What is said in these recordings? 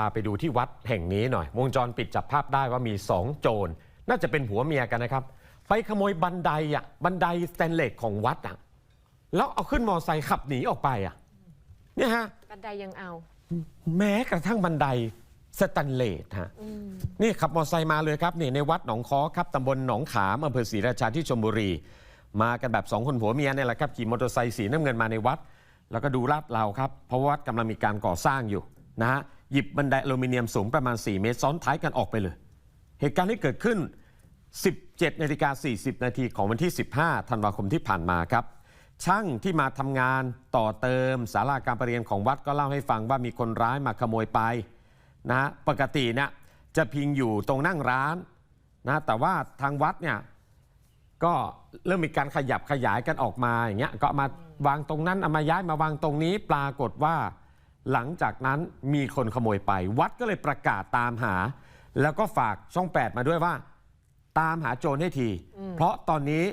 าไปดูที่วัดแห่งนี้หน่อย วงจรปิดจับภาพได้ว่ามีสองโจร น่าจะเป็นผัวเมียกันนะครับ ไปขโมยบันไดอะบันไดสแตนเลสของวัดอะแล้วเอาขึ้นมอไซค์ขับหนีออกไปอะเนี่ยฮะบันไดยังเอา แม้กระทั่งบันไดสแตนเลสฮะนี่ขับมอเตอร์ไซค์มาเลยครับนี่ในวัดหนองค้อครับตำบลหนองขามอำเภอศรีราชาที่ชลบุรี มากันแบบสองคนผัวเมียเนี่ยแหละครับขี่มอเตอร์ไซค์สีน้ำเงินมาในวัด แล้วก็ดูลาดเราครับเพราะว่าวัดกำลังมีการก่อสร้างอยู่ นะฮะหยิบบันไดอลูมิเนียมสูงประมาณ 4 เมตร ซ้อนท้ายกันออกไปเลย เหตุการณ์ที่เกิดขึ้น 17นาฬิกา40 นาทีของวันที่ 15 ธันวาคมที่ผ่านมาครับ ช่างที่มาทำงานต่อเติมศาลาการประเรียนของวัดก็เล่าให้ฟังว่ามีคนร้ายมาขโมยไปนะปกติเนี่ยจะพิงอยู่ตรงนั่งร้านนะแต่ว่าทางวัดเนี่ยก็เริ่มมีการขยับขยายกันออกมาอย่างเงี้ยก็มาวางตรงนั้นเอามาย้ายมาวางตรงนี้ปรากฏว่า หลังจากนั้นมีคนขโมยไป วัดก็เลยประกาศตามหา แล้วก็ฝากช่อง 8 มาด้วยว่า ตามหาโจรให้ที เพราะตอนนี้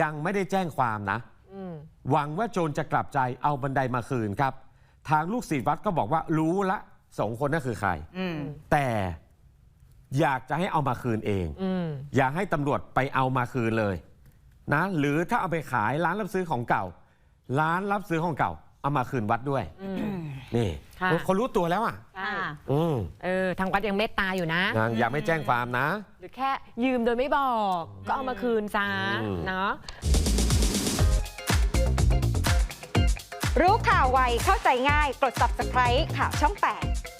ยังไม่ได้แจ้งความนะอืมหวังว่าโจรจะกลับใจเอาบันไดมาคืนครับ ทางลูกศิษย์วัดก็บอกว่ารู้ละสองคนนั่นคือใครอืมแต่อยากจะให้เอามาคืนเองอืมอยากให้ตำรวจไปเอามาคืนเลย นะ หรือถ้าเอาไปขายร้านรับซื้อของเก่า ร้านรับซื้อของเก่า เอามาคืนวัดด้วย อืม นี่ค่ะ เขารู้ตัวแล้วอะใช่ค่ะอืมเออทางวัดยังเมตตาอยู่นะนะยังไม่แจ้งความนะ หรือแค่ยืมโดยไม่บอก ก็เอามาคืนซะอืม เนาะ รู้ข่าวไวเข้าใจง่าย กด subscribe ข่าวช่อง 8